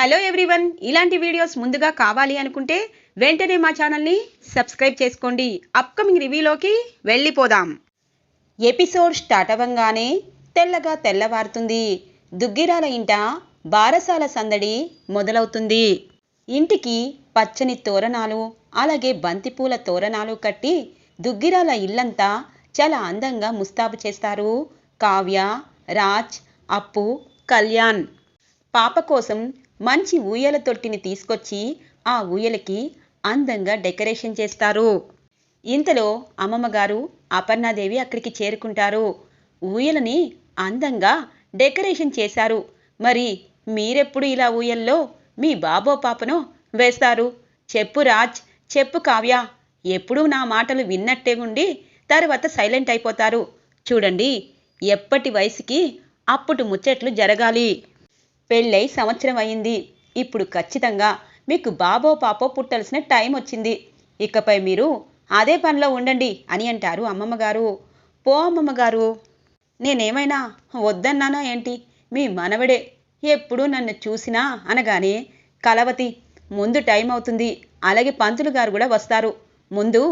Hello everyone. ఇలాంటి videos ముందుగా కావాలి అనుకుంటే వెంటనే మా ఛానల్ని సబ్స్క్రైబ్ చేసుకోండి. అప్కమింగ్ రివ్యూలోకి వెళ్ళిపోదాం. ఎపిసోడ్ స్టార్ట్ అవ్వంగానే తెల్లగా తెల్లవారుతుంది. దుగ్గిరాల ఇంట బారసాల సందడి మొదలవుతుంది. ఇంటికి పచ్చని తోరణాలు అలాగే బంతిపూల తోరణాలు కట్టి దుగ్గిరాల ఇల్లంతా చాలా అందంగా ముస్తాబు చేస్తారు కావ్య రాజ్ అప్పు కళ్యాణ్. పాప కోసం మంచి ఊయల తొట్టిని తీసుకొచ్చి ఆ ఊయలకి అందంగా డెకరేషన్ చేస్తారు. ఇంతలో అమ్మమ్మ గారు అపర్ణాదేవి అక్కడికి చేరుకుంటారు. ఊయలని అందంగా డెకరేషన్ చేశారు. మరి మీరెప్పుడు ఇలా ఊయల్లో మీ బాబో పాపను వేస్తారు? చెప్పు రాజ్ చెప్పు కావ్య. ఎప్పుడూ నా మాటలు విన్నట్టే ఉండి తర్వాత సైలెంట్ అయిపోతారు. చూడండి ఎప్పటి వయసుకి అప్పుడు ముచ్చట్లు జరగాలి. పెళ్ళై సంవత్సరం అయింది. ఇప్పుడు ఖచ్చితంగా మీకు బాబో పాపో పుట్టాల్సిన టైం వచ్చింది. ఇకపై మీరు అదే పనిలో ఉండండి అని అంటారు అమ్మమ్మగారు. పో అమ్మమ్మగారు. నేనేమైనా వద్దన్నానా ఏంటి? మీ మనవడే. ఎప్పుడు నన్ను చూసినా అనగానే కలవతి ముందు టైం అవుతుంది. అలాగే పంతులు గారు కూడా వస్తారు. ముందు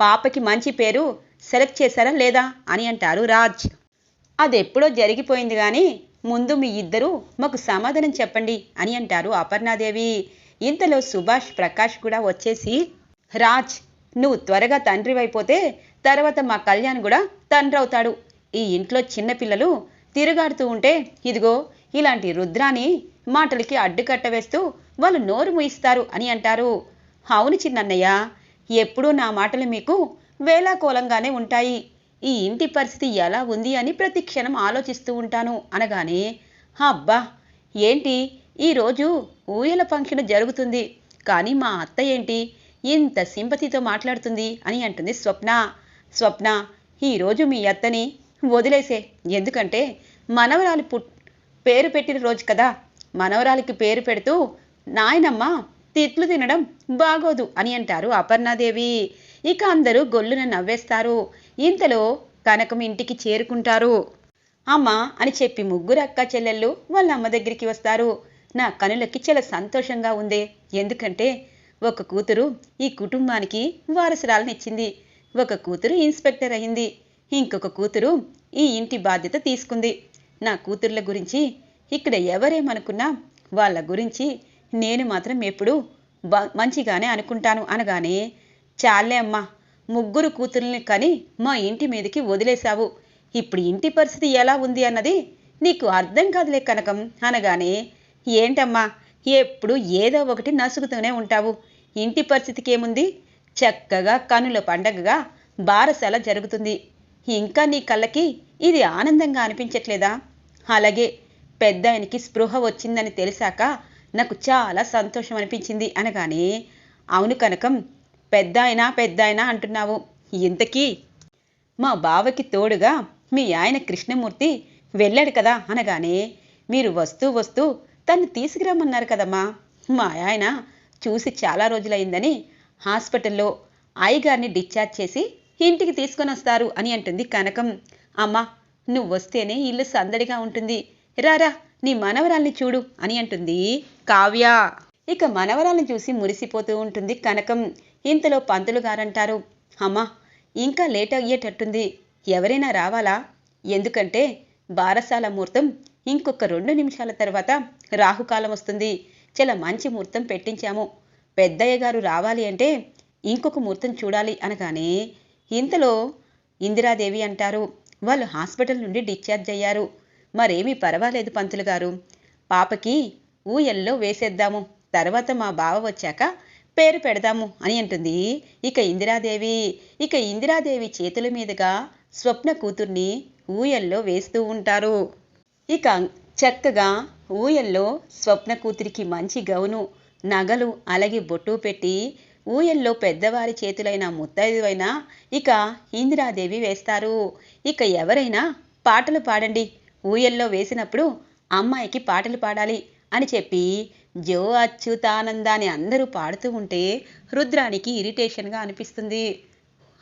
పాపకి మంచి పేరు సెలెక్ట్ చేశారా లేదా అని అంటారు రాజ్. అదెప్పుడో జరిగిపోయింది కానీ ముందు మీ ఇద్దరూ మాకు సమాధానం చెప్పండి అని అంటారు అపర్ణాదేవి. ఇంతలో సుభాష్ ప్రకాష్ కూడా వచ్చేసి రాజ్ నువ్వు త్వరగా తండ్రి అయిపోతే తర్వాత మా కళ్యాణ్ కూడా తండ్రి అవుతాడు. ఈ ఇంట్లో చిన్నపిల్లలు తిరుగాడుతూ ఉంటే ఇదిగో ఇలాంటి రుద్రాని మాటలకి అడ్డుకట్ట వేస్తూ వాళ్ళు నోరు ముయిస్తారు అని అంటారు. అవును చిన్నన్నయ్య ఎప్పుడూ నా మాటలు మీకు వేలాకోలంగానే ఉంటాయి. ఈ ఇంటి పరిస్థితి ఎలా ఉంది అని ప్రతి క్షణం ఆలోచిస్తూ ఉంటాను అనగానే అబ్బా! ఏంటి? ఈరోజు ఊయల ఫంక్షన్ జరుగుతుంది. కానీ మా అత్త ఏంటి? ఇంత సింపతితో మాట్లాడుతుంది అని అంటుంది స్వప్న. స్వప్న ఈరోజు మీ అత్తని వదిలేసే. ఎందుకంటే మనవరాలి పుట్ పేరు పెట్టిన రోజు కదా. మనవరాలికి పేరు పెడుతూ నాయనమ్మ తిట్లు తినడం బాగోదు అని అంటారు అపర్ణాదేవి. ఇక అందరూ గొల్లున నవ్వేస్తారు. ఇంతలో కనకం ఇంటికి చేరుకుంటారు. అమ్మ అని చెప్పి ముగ్గురు అక్క చెల్లెళ్ళు వాళ్ళ అమ్మ దగ్గరికి వస్తారు. నా కనులకి చాలా సంతోషంగా ఉంది. ఎందుకంటే ఒక కూతురు ఈ కుటుంబానికి వారసురాలనిచ్చింది ఒక కూతురు ఇన్స్పెక్టర్ అయింది. ఇంకొక కూతురు ఈ ఇంటి బాధ్యత తీసుకుంది. నా కూతుర్ల గురించి ఇక్కడ ఎవరేమనుకున్నా వాళ్ళ గురించి నేను మాత్రం ఎప్పుడూ మంచిగానే అనుకుంటాను అనగానే చాలే అమ్మా ముగ్గురు కూతుర్ని కని మా ఇంటి మీదకి వదిలేశావు. ఇప్పుడు ఇంటి పరిస్థితి ఎలా ఉంది అన్నది నీకు అర్థం కాదులే కనకం. అనగానే ఏంటమ్మా ఎప్పుడు ఏదో ఒకటి నసుగుతూనే ఉంటావు. ఇంటి పరిస్థితికి ఏముంది చక్కగా కనుల పండగగా బారసాల జరుగుతుంది. ఇంకా నీ కళ్ళకి ఇది ఆనందంగా అనిపించట్లేదా? అలాగే పెద్ద ఆయనకి స్పృహ వచ్చిందని తెలిసాక నాకు చాలా సంతోషం అనిపించింది అనగానే అవును కనకం పెద్ద అయినా పెద్ద అయినా అంటున్నావు. ఇంతకీ? మా బావకి తోడుగా మీ ఆయన కృష్ణమూర్తి వెళ్ళాడు కదా అనగానే మీరు వస్తూ వస్తూ తను తీసుకురమ్మన్నారు కదమ్మా. మా ఆయన చూసి చాలా రోజులైందని హాస్పిటల్లో అయ్యగారిని డిశ్చార్జ్ చేసి ఇంటికి తీసుకొని వస్తారు అని అంటుంది కనకం. అమ్మా నువ్వు వస్తేనే ఇల్లు సందడిగా ఉంటుంది. రారా నీ మనవరాల్ని చూడు అని అంటుంది కావ్య. ఇక మనవరాల్ని చూసి మురిసిపోతూ ఉంటుంది కనకం. ఇంతలో పంతులు గారంటారు అమ్మా ఇంకా లేట్ అయ్యేటట్టుంది. ఎవరైనా రావాలా? ఎందుకంటే బారసాల ముహూర్తం ఇంకొక రెండు నిమిషాల తర్వాత రాహుకాలం వస్తుంది. చాలా మంచి ముహూర్తం పెట్టించాము. పెద్దయ్య గారు రావాలి అంటే ఇంకొక ముహూర్తం చూడాలి అనగానే ఇంతలో ఇందిరాదేవి అంటారు వాళ్ళు హాస్పిటల్ నుండి డిశ్చార్జ్ అయ్యారు. మరేమీ పర్వాలేదు పంతులు గారు. పాపకి ఊయల్లో వేసేద్దాము. తర్వాత మా బావ వచ్చాక పేరు పెడదాము అని అంటుంది. ఇక ఇందిరాదేవి ఇక ఇందిరాదేవి చేతుల మీదుగా స్వప్న కూతుర్ని ఊయల్లో వేస్తూ ఉంటారు. ఇక చక్కగా ఊయల్లో స్వప్న కూతురికి మంచి గౌను నగలు అలాగే బొట్టు పెట్టి ఊయల్లో పెద్దవారి చేతులైన ముత్తైదువైన ఇక ఇందిరాదేవి వేస్తారు. ఇక ఎవరైనా పాటలు పాడండి ఊయల్లో వేసినప్పుడు అమ్మాయికి పాటలు పాడాలి అని చెప్పి జో అచ్యుతానంద అని అందరూ పాడుతూ ఉంటే రుద్రానికి ఇరిటేషన్గా అనిపిస్తుంది.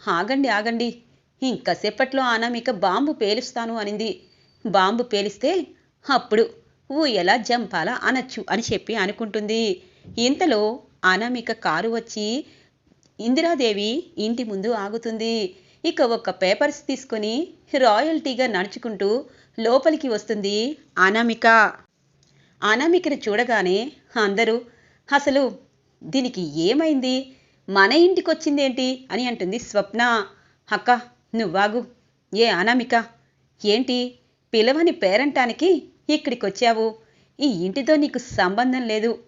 ఆగండి ఆగండి. ఇంకసేపట్లో అనామిక బాంబు పేలుస్తాను అనింది. బాంబు పేలిస్తే అప్పుడు ఊయల జంపాల అనొచ్చు అని చెప్పి అనుకుంటుంది. ఇంతలో అనామిక కారు వచ్చి ఇందిరాదేవి ఇంటి ముందు ఆగుతుంది. ఇక ఒక పేపర్స్ తీసుకొని రాయల్టీగా నడుచుకుంటూ లోపలికి వస్తుంది అనామిక అనామికను చూడగానే అందరూ అసలు దీనికి ఏమైంది? మన ఇంటికి వచ్చిందేంటి అని అంటుంది స్వప్న. అక్క నువ్వాగు. ఏ అనామిక? ఏంటి? పిలవని పేరంటానికి ఇక్కడికి వచ్చావు ఈ ఇంటితో నీకు సంబంధం లేదు.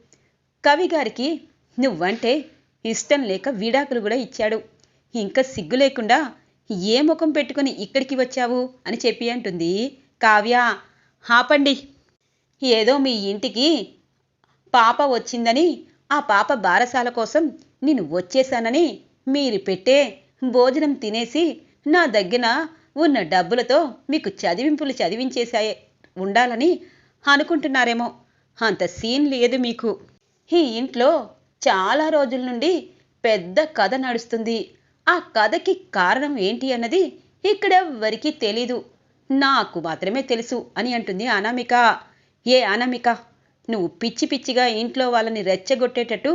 కవి గారికి నువ్వంటే ఇష్టం లేక విడాకులు కూడా ఇచ్చాడు. ఇంకా సిగ్గు లేకుండా ఏ ముఖం పెట్టుకుని ఇక్కడికి వచ్చావు? అని చెప్పి అంటుంది కావ్య. ఆపండి. ఏదో మీ ఇంటికి పాప వచ్చిందని ఆ పాప బారసాల కోసం నేను వచ్చేశానని మీరు పెట్టే భోజనం తినేసి నా దగ్గర ఉన్న డబ్బులతో మీకు చదివింపులు చదివించేసాయి ఉండాలని అనుకుంటున్నారేమో. అంత సీన్ లేదు మీకు. ఈ ఇంట్లో చాలా రోజుల నుండి పెద్ద కథ నడుస్తుంది. ఆ కథకి కారణం ఏంటి అన్నది ఇక్కడెవ్వరికీ తెలీదు. నాకు మాత్రమే తెలుసు అని అంటుంది అనామిక. ఏ అనామిక? నువ్వు పిచ్చి పిచ్చిగా ఇంట్లో వాళ్ళని రెచ్చగొట్టేటట్టు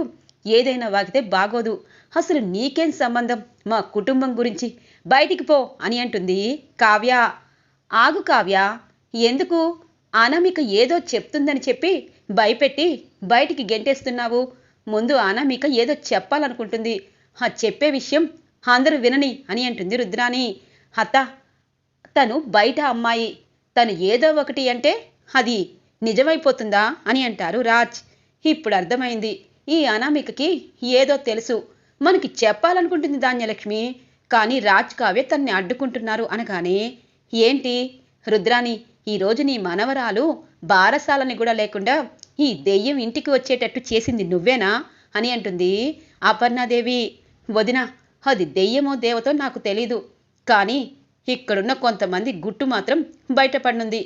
ఏదైనా వాగితే బాగోదు. అసలు నీకేం సంబంధం? మా కుటుంబం గురించి. బయటికి పో అని అంటుంది కావ్య. ఆగు కావ్య. ఎందుకు? అనామిక ఏదో చెప్తుందని చెప్పి భయపెట్టి బయటికి గెంటేస్తున్నావు. ముందు అనామిక ఏదో చెప్పాలనుకుంటుంది. ఆ చెప్పే విషయం అందరూ వినని అని అంటుంది రుద్రాని అత్త తను బయట అమ్మాయి. తను ఏదో ఒకటి అంటే అది నిజమైపోతుందా అని అంటారు రాజ్. ఇప్పుడు అర్థమైంది. ఈ అనామికకి ఏదో తెలుసు. మనకి చెప్పాలనుకుంటుంది ధాన్యలక్ష్మి. కానీ రాజ్ కావ్య తన్ని అడ్డుకుంటున్నారు అనగానే ఏంటి? రుద్రాని ఈరోజు నీ మనవరాలు బారసాలని కూడా లేకుండా ఈ దెయ్యం ఇంటికి వచ్చేటట్టు చేసింది నువ్వేనా? అని అంటుంది. అపర్ణాదేవి వదిన అది దెయ్యమో దేవతో నాకు తెలీదు. కానీ ఇక్కడున్న కొంతమంది గుట్టు మాత్రం బయటపడనుంది.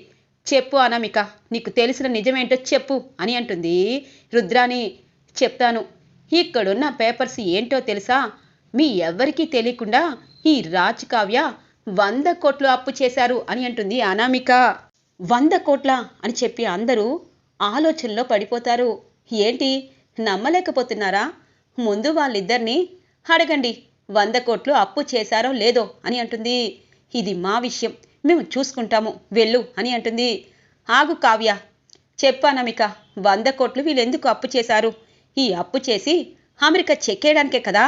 చెప్పు అనామిక నీకు తెలిసిన నిజమేంటో చెప్పు అని అంటుంది. రుద్రాని చెప్తాను ఇక్కడున్న పేపర్స్ ఏంటో తెలుసా? మీ ఎవ్వరికీ తెలియకుండా ఈ రాజకావ్య వంద కోట్లు అప్పు చేశారు అని అంటుంది అనామిక. వంద కోట్ల అని చెప్పి అందరూ ఆలోచనలో పడిపోతారు. ఏంటి నమ్మలేకపోతున్నారా? ముందు వాళ్ళిద్దరినీ అడగండి వంద కోట్లు అప్పు చేశారో లేదో అని అంటుంది. ఇది మా విషయం మేము చూసుకుంటాము. వెళ్ళు అని అంటుంది. ఆగు కావ్య. చెప్పానమిక వంద కోట్లు వీళ్ళెందుకు అప్పు చేశారు? ఈ అప్పు చేసి అమెరికా చెక్కేయడానికే కదా?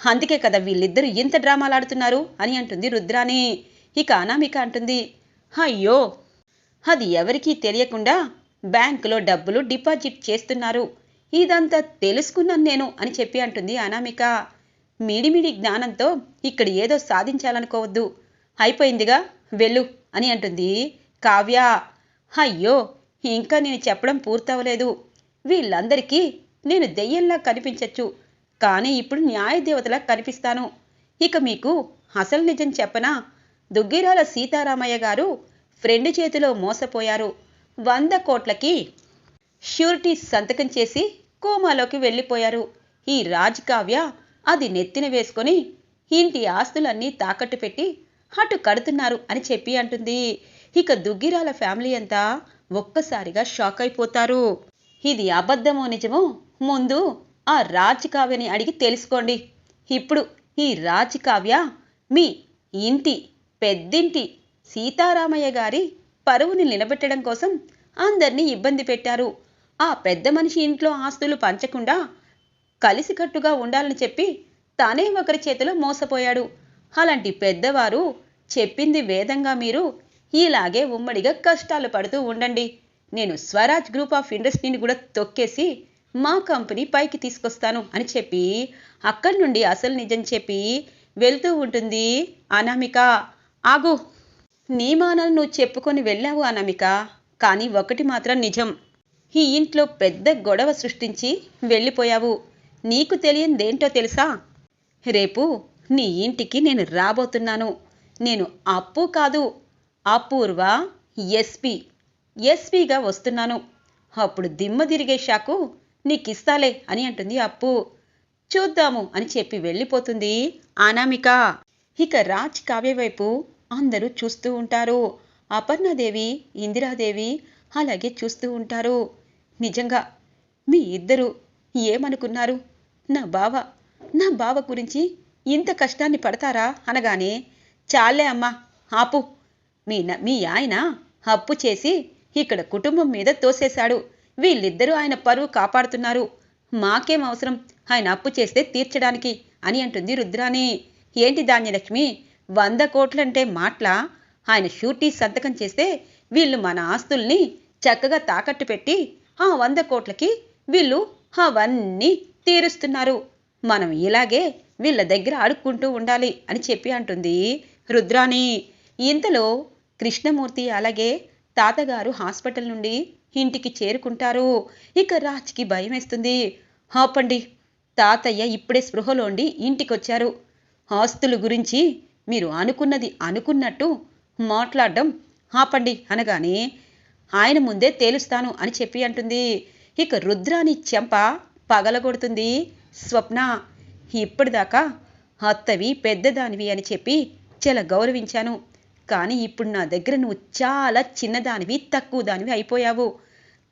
అందుకే కదా వీళ్ళిద్దరూ ఇంత డ్రామాలు ఆడుతున్నారు అని అంటుంది రుద్రాని ఇక అనామిక అంటుంది. అయ్యో! అది ఎవరికీ తెలియకుండా బ్యాంకులో డబ్బులు డిపాజిట్ చేస్తున్నారు. ఇదంతా తెలుసుకున్నాను నేను అని చెప్పి అంటుంది అనామిక. మిడిమిడి జ్ఞానంతో ఇక్కడ ఏదో సాధించాలనుకోవద్దు. అయిపోయిందిగా? వెళ్ళు అని అంటుంది. కావ్య అయ్యో ఇంకా నేను చెప్పడం పూర్తవలేదు. వీళ్ళందరికీ నేను దెయ్యంలా కనిపించచ్చు. కానీ ఇప్పుడు న్యాయదేవతలా కనిపిస్తాను. ఇక మీకు అసలు నిజం చెప్పనా? దుగ్గిరాల సీతారామయ్య గారు ఫ్రెండ్ చేతిలో మోసపోయారు. వంద కోట్లకి ష్యూరిటీ సంతకం చేసి కోమాలోకి వెళ్ళిపోయారు. ఈ రాజ్ కావ్య అది నెత్తిన వేసుకొని ఇంటి ఆస్తులన్నీ తాకట్టు పెట్టి అటు కడుతున్నారు అని చెప్పి అంటుంది. ఇక దుగ్గిరాల ఫ్యామిలీ అంతా ఒక్కసారిగా షాక్ అయిపోతారు. ఇది అబద్ధమో నిజమో ముందు ఆ రాజ్ కావ్యని అడిగి తెలుసుకోండి. ఇప్పుడు ఈ రాజకావ్య మీ ఇంటి పెద్దింటి సీతారామయ్య గారి పరువుని నిలబెట్టడం కోసం అందరినీ ఇబ్బంది పెట్టారు. ఆ పెద్ద మనిషి ఇంట్లో ఆస్తులు పంచకుండా కలిసికట్టుగా ఉండాలని చెప్పి తానే ఒకరి చేతిలో మోసపోయాడు. అలాంటి పెద్దవారు చెప్పింది వేదంగా మీరు ఇలాగే ఉమ్మడిగా కష్టాలు పడుతూ ఉండండి. నేను స్వరాజ్ గ్రూప్ ఆఫ్ ఇండస్ట్రీని కూడా తొక్కేసి మా కంపెనీ పైకి తీసుకొస్తాను అని చెప్పి అక్కడి నుండి అసలు నిజం చెప్పి వెళ్తూ ఉంటుంది అనామిక. ఆగు నీ మానాలు నువ్వు చెప్పుకొని వెళ్ళావు అనామిక. కానీ ఒకటి మాత్రం నిజం. ఈ ఇంట్లో పెద్ద గొడవ సృష్టించి వెళ్ళిపోయావు. నీకు తెలియందేంటో తెలుసా? రేపు నీ ఇంటికి నేను రాబోతున్నాను. నేను అప్పు కాదు అపూర్వ ఎస్పి ఎస్పీగా వస్తున్నాను. అప్పుడు దిమ్మ తిరిగే షాకు నీకిస్తాలే అని అంటుంది అప్పు. చూద్దాము అని చెప్పి వెళ్ళిపోతుంది అనామిక. ఇక రాజ్ కావ్య వైపు అందరూ చూస్తూ ఉంటారు. అపర్ణాదేవి ఇందిరాదేవి అలాగే చూస్తూ ఉంటారు. నిజంగా మీ ఇద్దరు ఏమనుకున్నారు? నా బావ నా బావ గురించి ఇంత కష్టాన్ని పడతారా? అనగానే చాలే అమ్మా ఆపు. మీ న- మీ ఆయన అప్పు చేసి ఇక్కడ కుటుంబం మీద తోసేశాడు. వీళ్ళిద్దరూ ఆయన పరువు కాపాడుతున్నారు. మాకేం అవసరం? ఆయన అప్పు చేస్తే తీర్చడానికి అని అంటుంది రుద్రాని ఏంటి ధాన్యలక్ష్మి? వంద కోట్లంటే మాట్లా? ఆయన షూటీ సంతకం చేస్తే వీళ్ళు మన ఆస్తుల్ని చక్కగా తాకట్టు పెట్టి ఆ వంద కోట్లకి వీళ్ళు అవన్నీ తీరుస్తున్నారు. మనం ఇలాగే వీళ్ళ దగ్గర ఆడుకుంటూ ఉండాలి అని చెప్పి అంటుంది రుద్రాణి. ఇంతలో కృష్ణమూర్తి అలాగే తాతగారు హాస్పిటల్ నుండి ఇంటికి చేరుకుంటారు. ఇక రాజ్కి భయం వేస్తుంది. ఆపండి తాతయ్య ఇప్పుడే స్పృహలోండి ఇంటికొచ్చారు. ఆస్తుల గురించి మీరు అనుకున్నది అనుకున్నట్టు మాట్లాడడం ఆపండి అనగానే ఆయన ముందే తేలుస్తాను అని చెప్పి అంటుంది. ఇక రుద్రాని చెంప పగలగొడుతుంది. స్వప్న ఇప్పటిదాకా అత్తవి పెద్దదానివి అని చెప్పి చాలా గౌరవించాను. కానీ ఇప్పుడు నా దగ్గర నువ్వు చాలా చిన్నదానివి తక్కువ దానివి అయిపోయావు.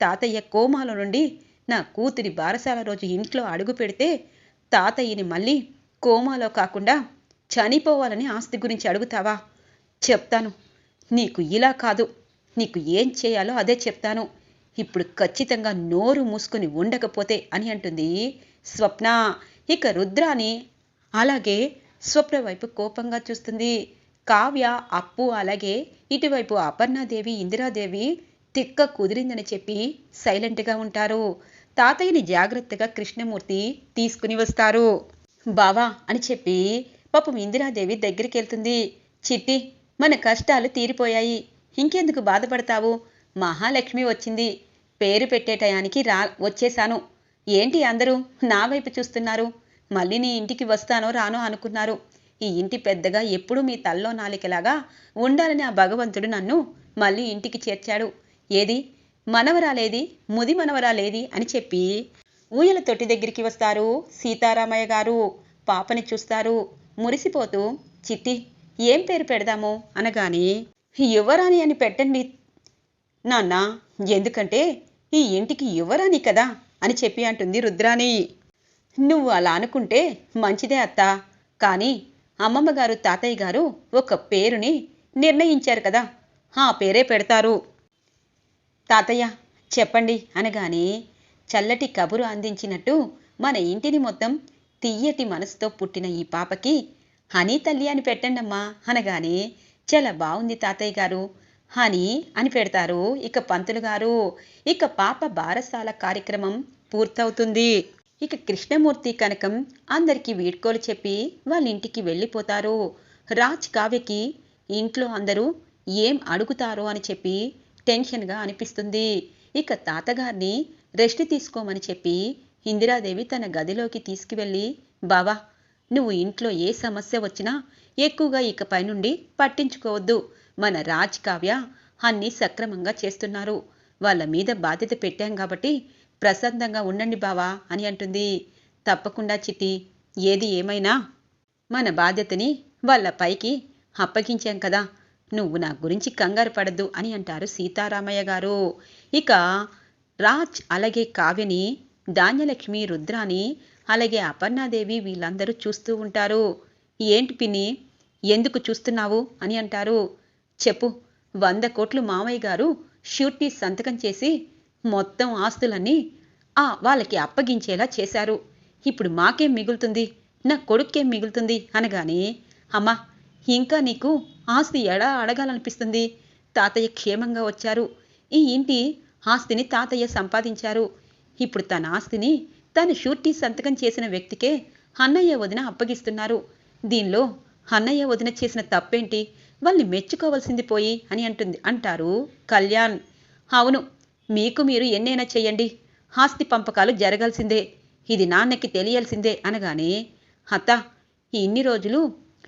తాతయ్య కోమాలో నుండి నా కూతురి బారసాల రోజు ఇంట్లో అడుగు పెడితే తాతయ్యని మళ్ళీ కోమాలో కాకుండా చనిపోవాలని ఆస్తి గురించి అడుగుతావా? చెప్తాను. నీకు ఇలా కాదు. నీకు ఏం చేయాలో అదే చెప్తాను. ఇప్పుడు ఖచ్చితంగా నోరు మూసుకుని ఉండకపోతే అని అంటుంది స్వప్న. ఇక రుద్రాని అలాగే స్వప్న వైపు కోపంగా చూస్తుంది. కావ్య అప్పు అలాగే ఇటువైపు అపర్ణాదేవి ఇందిరాదేవి తిక్క కుదిరిందని చెప్పి సైలెంట్గా ఉంటారు. తాతయ్యని జాగ్రత్తగా కృష్ణమూర్తి తీసుకుని వస్తారు. బావా అని చెప్పి పాపం ఇందిరాదేవి దగ్గరికి వెళ్తుంది చిట్టి మన కష్టాలు తీరిపోయాయి. ఇంకెందుకు బాధపడతావు? మహాలక్ష్మి వచ్చింది. పేరు పెట్టే టయానికి రా వచ్చేశాను. ఏంటి అందరూ నా వైపు చూస్తున్నారు? మళ్ళీ నీ ఇంటికి వస్తానో రానో అనుకున్నారు. ఈ ఇంటి పెద్దగా ఎప్పుడూ మీ తల్లో నాలికలాగా ఉండాలని ఆ భగవంతుడు నన్ను మళ్ళీ ఇంటికి చేర్చాడు. ఏది? మనవరాలేది? ముది మనవరాలేది? అని చెప్పి ఊయల తొట్టి దగ్గరికి వస్తారు సీతారామయ్య గారు. పాపని చూస్తారు. మురిసిపోతూ చిట్టి ఏం పేరు పెడదాము? అనగానే యువరాణి అని పెట్టండి. నాన్న ఎందుకంటే ఈ ఇంటికి యువరాణి కదా. అని చెప్పి అంటుంది రుద్రాణి. నువ్వు అలా అనుకుంటే మంచిదే అత్త. కానీ అమ్మమ్మ గారు తాతయ్య గారు ఒక పేరుని నిర్ణయించారు కదా. ఆ పేరే పెడతారు. తాతయ్య చెప్పండి అనగానే చల్లటి కబురు అందించినట్టు మన ఇంటిని మొత్తం తియ్యటి మనసుతో పుట్టిన ఈ పాపకి హనీ తల్లి అని పెట్టండమ్మా అనగానే చాలా బాగుంది తాతయ్య గారు. హనీ అని పెడతారు. ఇక పంతులు గారు ఇక పాప బారసాల కార్యక్రమం పూర్తవుతుంది. ఇక కృష్ణమూర్తి కనకం అందరికీ వీడ్కోలు చెప్పి వాళ్ళ ఇంటికి వెళ్ళిపోతారు. రాజ్ కావ్యకి ఇంట్లో అందరూ ఏం అడుగుతారో అని చెప్పి టెన్షన్గా అనిపిస్తుంది. ఇక తాతగారిని రెస్ట్ తీసుకోమని చెప్పి ఇందిరాదేవి తన గదిలోకి తీసుకువెళ్ళి బావా నువ్వు ఇంట్లో ఏ సమస్య వచ్చినా ఎక్కువగా ఇకపై నుండి పట్టించుకోవద్దు. మన రాజ్ కావ్య అన్నీ సక్రమంగా చేస్తున్నారు. వాళ్ళ మీద బాధ్యత పెట్టాం కాబట్టి ప్రశాంతంగా ఉండండి బావా అని అంటుంది. తప్పకుండా చిట్టి ఏది ఏమైనా మన బాధ్యతని వాళ్ళ పైకి అప్పగించాం కదా. నువ్వు నా గురించి కంగారు పడద్దు అని అంటారు సీతారామయ్య గారు. ఇక రాజ్ అలాగే కావ్యని ధాన్యలక్ష్మి రుద్రాని అలాగే అపర్ణాదేవి వీళ్ళందరూ చూస్తూ ఉంటారు. ఏంటి పిన్ని ఎందుకు చూస్తున్నావు అని అంటారు. చెప్పు. వంద కోట్లు మామయ్య గారు షూర్టీ సంతకం చేసి మొత్తం ఆస్తులన్నీ ఆ వాళ్ళకి అప్పగించేలా చేశారు. ఇప్పుడు మాకేం మిగులుతుంది? నా కొడుక్కేం మిగులుతుంది? అనగానే అమ్మా ఇంకా నీకు ఆస్తి ఎడా అడగాలనిపిస్తుంది? తాతయ్య క్షేమంగా వచ్చారు. ఈ ఇంటి ఆస్తిని తాతయ్య సంపాదించారు. ఇప్పుడు తన ఆస్తిని తను షూర్టీ సంతకం చేసిన వ్యక్తికే అన్నయ్య వదిన అప్పగిస్తున్నారు. దీనిలో అన్నయ్య వదిన చేసిన తప్పేంటి? వాళ్ళని మెచ్చుకోవాల్సింది పోయి అని అంటుంది అంటారు కళ్యాణ్. అవును మీకు మీరు ఎన్నైనా చెయ్యండి ఆస్తి పంపకాలు జరగాల్సిందే. ఇది నాన్నకి తెలియాల్సిందే అనగానే అత్త ఇన్ని రోజులు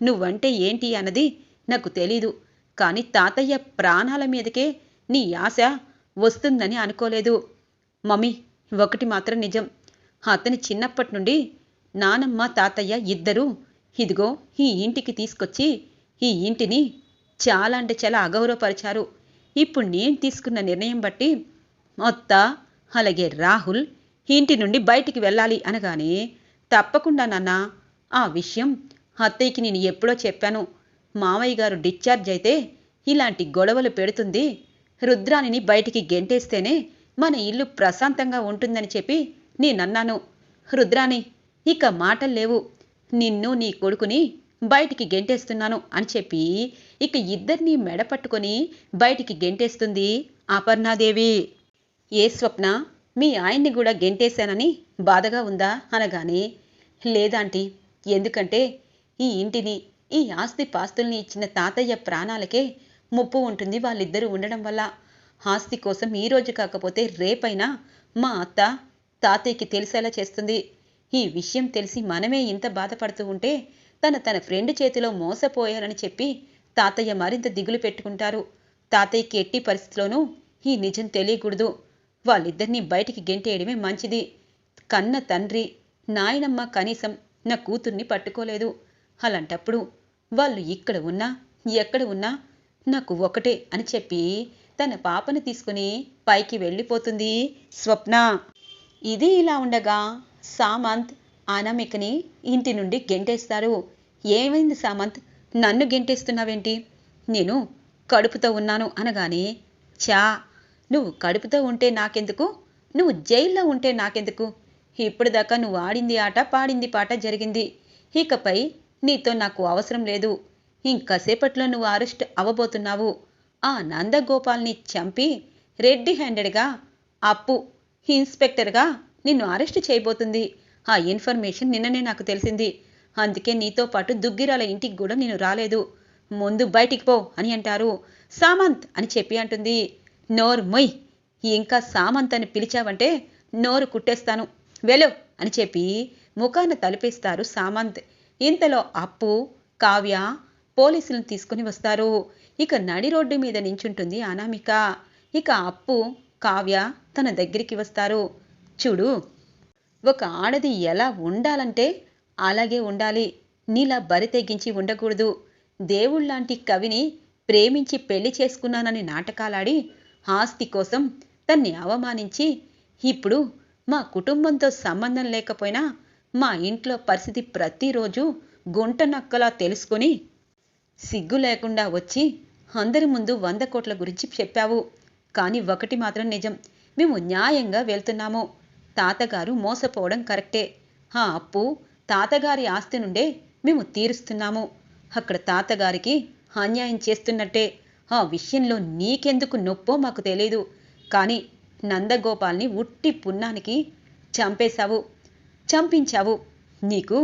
నువ్వంటే ఏంటి అన్నది నాకు తెలీదు. కానీ తాతయ్య ప్రాణాల మీదకే నీ ఆశ వస్తుందని అనుకోలేదు. మమ్మీ ఒకటి మాత్రం నిజం. అతని చిన్నప్పటి నుండి నానమ్మ తాతయ్య ఇద్దరూ ఇదిగో ఈ ఇంటికి తీసుకొచ్చి ఈ ఇంటిని చాలా అంటే చాలా అగౌరవపరిచారు. ఇప్పుడు నేను తీసుకున్న నిర్ణయం బట్టి మొత్త అలాగే రాహుల్ ఇంటి నుండి బయటికి వెళ్ళాలి అనగానే తప్పకుండా నాన్న ఆ విషయం అత్తయ్యకి నేను ఎప్పుడో చెప్పాను. మావయ్య గారు డిశ్చార్జ్ అయితే ఇలాంటి గొడవలు పెడుతుంది. రుద్రాణిని బయటికి గెంటేస్తేనే మన ఇల్లు ప్రశాంతంగా ఉంటుందని చెప్పి నేనన్నాను. రుద్రాణి ఇక మాటలు లేవు. నిన్ను నీ కొడుకుని బయటికి గెంటేస్తున్నాను అని చెప్పి ఇక ఇద్దరిని మెడ పట్టుకొని బయటికి గెంటేస్తుంది అపర్ణాదేవి. ఏ స్వప్న? మీ ఆయన్ని కూడా గెంటేశానని బాధగా ఉందా? అనగానే లేదాంటీ ఎందుకంటే ఈ ఇంటిని ఈ ఆస్తి పాస్తుల్ని ఇచ్చిన తాతయ్య ప్రాణాలకే ముప్పు ఉంటుంది వాళ్ళిద్దరూ ఉండడం వల్ల. ఆస్తి కోసం ఈ రోజు కాకపోతే రేపైనా మా అత్త తాతయ్యకి తెలిసేలా చేస్తుంది. ఈ విషయం తెలిసి మనమే ఇంత బాధపడుతూ ఉంటే తన తన ఫ్రెండ్ చేతిలో మోసపోయారని చెప్పి తాతయ్య మరింత దిగులు పెట్టుకుంటారు. తాతయ్యకి ఎట్టి పరిస్థితిలోనూ ఈ నిజం తెలియకూడదు. వాళ్ళిద్దరినీ బయటికి గెంటేయడమే మంచిది. కన్న తండ్రి నాయనమ్మ కనీసం నా కూతుర్ని పట్టుకోలేదు. అలాంటప్పుడు వాళ్ళు ఇక్కడ ఉన్నా ఎక్కడ ఉన్నా నాకు ఒకటే అని చెప్పి తన పాపను తీసుకుని పైకి వెళ్ళిపోతుంది స్వప్న. ఇది ఇలా ఉండగా సామంత్ అనామికని ఇంటి నుండి గెంటేస్తారు. ఏమైంది సామంత్? నన్ను గెంటేస్తున్నావేంటి? నేను కడుపుతో ఉన్నాను అనగానే చా నువ్వు కడుపుతో ఉంటే నాకెందుకు? నువ్వు జైల్లో ఉంటే నాకెందుకు? ఇప్పుడు దాకా నువ్వు ఆడింది ఆట పాడింది పాట జరిగింది. ఇకపై నీతో నాకు అవసరం లేదు. ఇంకాసేపట్లో నువ్వు అరెస్ట్ అవ్వబోతున్నావు. ఆ నందగోపాల్ని చంపి రెడ్డి హ్యాండెడ్గా అప్పు ఇన్స్పెక్టర్గా నిన్ను అరెస్ట్ చేయబోతుంది. ఆ ఇన్ఫర్మేషన్ నిన్ననే నాకు తెలిసింది. అందుకే నీతో పాటు దుగ్గిరాల ఇంటికి కూడా నేను రాలేదు. ముందు బయటికి పో అని అంటారు. సామంత్ అని చెప్పి అంటుంది. నోరు మొయ్. ఇంకా సామంత్ అని పిలిచావంటే నోరు కుట్టేస్తాను. వెళ్ళు అని చెప్పి ముఖాన తలపేస్తారు సామంత్. ఇంతలో అప్పు కావ్య పోలీసులను తీసుకుని వస్తారు. ఇక నడి రోడ్డు మీద నించుంటుంది అనామిక. ఇక అప్పు కావ్య తన దగ్గరికి వస్తారు. చూడు ఒక ఆడది ఎలా ఉండాలంటే అలాగే ఉండాలి. నీలా బరి తెగించి ఉండకూడదు. దేవుళ్ళాంటి కవిని ప్రేమించి పెళ్ళి చేసుకున్నానని నాటకాలాడి ఆస్తి కోసం తన్ని అవమానించి ఇప్పుడు మా కుటుంబంతో సంబంధం లేకపోయినా మా ఇంట్లో పరిస్థితి ప్రతిరోజు గుంట నక్కలా తెలుసుకొని సిగ్గు లేకుండా వచ్చి అందరి ముందు వంద కోట్ల గురించి చెప్పావు. కానీ ఒకటి మాత్రం నిజం. మేము న్యాయంగా వెళ్తున్నాము. తాతగారు మోసపోవడం కరెక్టే. ఆ అప్పు తాతగారి ఆస్తి నుండే మేము తీరుస్తున్నాము. అక్కడ తాతగారికి అన్యాయం చేస్తున్నట్టే. ఆ విషయంలో నీకెందుకు నొప్పో మాకు తెలియదు కానీ నందగోపాల్ని ఉట్టి పున్నానికి చంపేశావు. చంపించావు. నీకు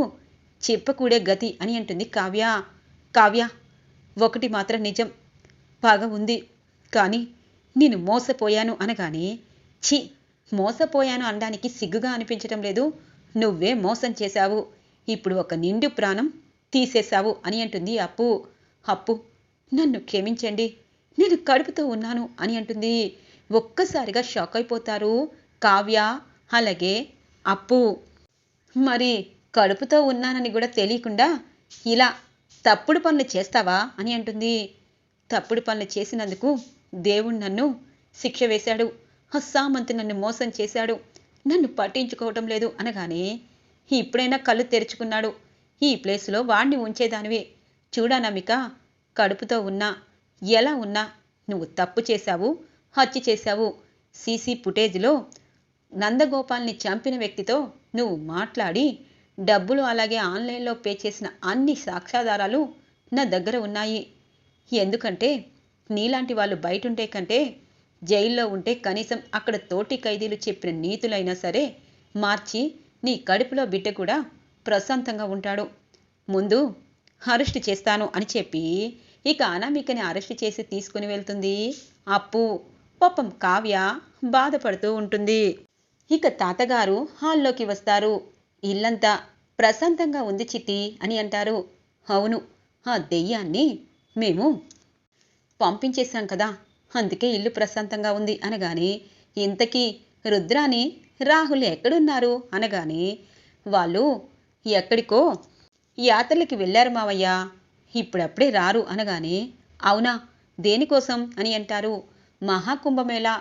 చెప్పకూడే గతి అని అంటుంది కావ్య. కావ్య ఒకటి మాత్రం నిజం. బాగా ఉంది. కానీ నేను మోసపోయాను అనగానే ఛీ మోసపోయాను అనడానికి సిగ్గుగా అనిపించటం లేదు. నువ్వే మోసం చేశావు. ఇప్పుడు ఒక నిండు ప్రాణం తీసేశావు అని అంటుంది అప్పు. అప్పు నన్ను క్షమించండి. నేను కడుపుతో ఉన్నాను అని అంటుంది. ఒక్కసారిగా షాక్ అయిపోతారు కావ్య అలాగే అప్పు. మరి కడుపుతో ఉన్నానని కూడా తెలియకుండా ఇలా తప్పుడు పనులు చేస్తావా అని అంటుంది. తప్పుడు పనులు చేసినందుకు దేవుడు నన్ను శిక్ష వేశాడు. హస్సామంతు నన్ను మోసం చేశాడు. నన్ను పట్టించుకోవటం లేదు అనగానే ఇప్పుడైనా కళ్ళు తెరుచుకున్నాడు. ఈ ప్లేస్లో వాణ్ణి ఉంచేదానివి. చూడానమిక కడుపుతో ఉన్నా ఎలా ఉన్నా నువ్వు తప్పు చేశావు హత్య చేశావు. సీసీ ఫుటేజ్లో నందగోపాల్ని చంపిన వ్యక్తితో నువ్వు మాట్లాడి డబ్బులు అలాగే ఆన్లైన్లో పే చేసిన అన్ని సాక్ష్యాధారాలు నా దగ్గర ఉన్నాయి. ఎందుకంటే నీలాంటి వాళ్ళు బయట ఉంటే కంటే జైల్లో ఉంటే కనీసం అక్కడ తోటి ఖైదీలు చెప్పిన నీతులైనా సరే మార్చి నీ కడుపులో బిడ్డ కూడా ప్రశాంతంగా ఉంటాడు. ముందు అరెస్ట్ చేస్తాను అని చెప్పి ఇక అనామికని అరెస్ట్ చేసి తీసుకుని వెళ్తుంది. అప్పు పాపం కావ్య బాధపడుతూ ఉంటుంది. ఇక తాతగారు హాల్లోకి వస్తారు. ఇల్లంతా ప్రశాంతంగా ఉంది చిట్టి అని అంటారు. అవును ఆ దెయ్యాన్ని మేము పంపించేశాం కదా. అందుకే ఇల్లు ప్రశాంతంగా ఉంది అనగానే ఇంతకీ రుద్రాని రాహుల్ ఎక్కడున్నారు? అనగానే వాళ్ళు ఎక్కడికో యాత్రలకి వెళ్ళారు మావయ్య. ఇప్పుడప్పుడే రారు. అనగానే అవునా? దేనికోసం? అని అంటారు. మహాకుంభమేళా.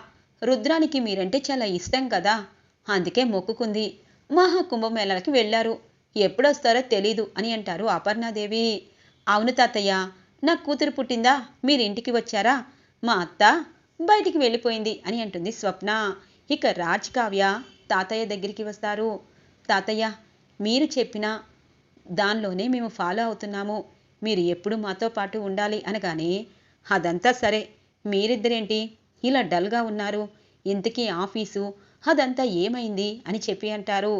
రుద్రానికి మీరంటే చాలా ఇష్టం కదా. అందుకే మొక్కుకుంది. మహాకుంభమేళాలకి వెళ్ళారు. ఎప్పుడొస్తారో తెలీదు అని అంటారు అపర్ణాదేవి. అవును తాతయ్య. నా కూతురు పుట్టిందా? మీరు ఇంటికి వచ్చారా? మా అత్త బయటికి వెళ్ళిపోయింది అని అంటుంది స్వప్న. ఇక రాజ్ కావ్య తాతయ్య దగ్గరికి వస్తారు. తాతయ్య మీరు చెప్పిన దానిలోనే మేము ఫాలో అవుతున్నాము. మీరు ఎప్పుడు మాతో పాటు ఉండాలి అనగానే అదంతా సరే. మీరిద్దరేంటి? ఇలా డల్గా ఉన్నారు. ఇంతకీ ఆఫీసు అదంతా ఏమైంది అని చెప్పి అంటారు.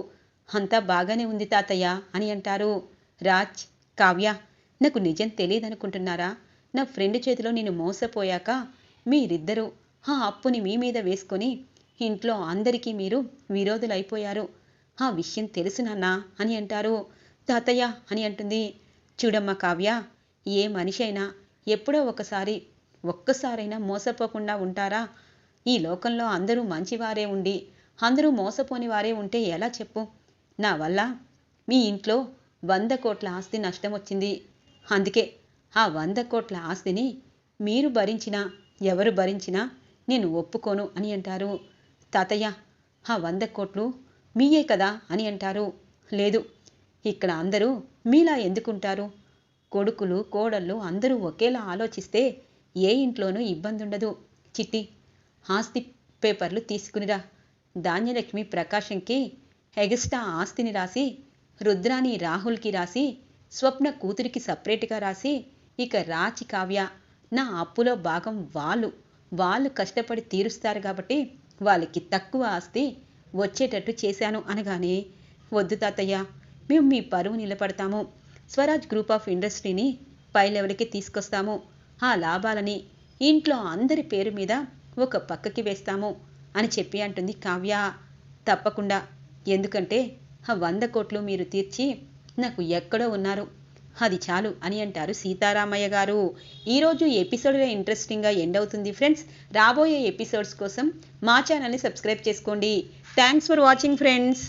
అంతా బాగానే ఉంది తాతయ్య అని అంటారు. రాజ్ కావ్య నాకు నిజం తెలియదనుకుంటున్నారా? నా ఫ్రెండ్ చేతిలో నేను మోసపోయాక మీరిద్దరూ ఆ అప్పుని మీ మీద వేసుకొని ఇంట్లో అందరికీ మీరు విరోధులైపోయారు. ఆ విషయం తెలుసు నాన్న అని అంటారు. తాతయ్య అని అంటుంది. చూడమ్మా కావ్య ఏ మనిషి అయినా ఎప్పుడో ఒకసారి ఒక్కసారైనా మోసపోకుండా ఉంటారా? ఈ లోకంలో అందరూ మంచివారే ఉండి అందరూ మోసపోని వారే ఉంటే ఎలా చెప్పు? నా వల్ల మీ ఇంట్లో వంద కోట్ల ఆస్తి నష్టం వచ్చింది అందుకే ఆ వంద కోట్ల ఆస్తిని మీరు భరించినా ఎవరు భరించినా నేను ఒప్పుకోను అని అంటారు. తాతయ్య ఆ వంద కోట్లు మీయే కదా అని అంటారు. లేదు ఇక్కడ అందరూ మీలా ఎందుకుంటారు? కొడుకులు కోడళ్ళు అందరూ ఒకేలా ఆలోచిస్తే ఏ ఇంట్లోనూ ఇబ్బంది ఉండదు చిట్టి ఆస్తి పేపర్లు తీసుకునిరా. ధాన్యలక్ష్మి ప్రకాశంకి ఎగస్ట్రా ఆస్తిని రాసి రుద్రాని రాహుల్కి రాసి స్వప్న కూతురికి సపరేట్గా రాసి ఇక రాచి కావ్య నా అప్పులో భాగం వాళ్ళు. వాళ్ళు కష్టపడి తీరుస్తారు కాబట్టి వాళ్ళకి తక్కువ ఆస్తి వచ్చేటట్టు చేశాను అనగానే వద్దు తాతయ్య మేము మీ పరువు నిలబడతాము. స్వరాజ్ గ్రూప్ ఆఫ్ ఇండస్ట్రీని పై లెవెల్కి తీసుకొస్తాము. ఆ లాభాలని ఇంట్లో అందరి పేరు మీద ఒక పక్కకి వేస్తాము అని చెప్పి అంటుంది కావ్య. తప్పకుండా. ఎందుకంటే ఆ వంద కోట్లు మీరు తీర్చి నాకు ఎక్కడో ఉన్నారు. అది చాలు అని అంటారు సీతారామయ్య గారు. ఈరోజు ఎపిసోడ్ ఇంట్రెస్టింగ్గా ఎండ్ అవుతుంది ఫ్రెండ్స్ రాబోయే ఎపిసోడ్స్ కోసం మా ఛానల్ని సబ్స్క్రైబ్ చేసుకోండి. Thanks for watching friends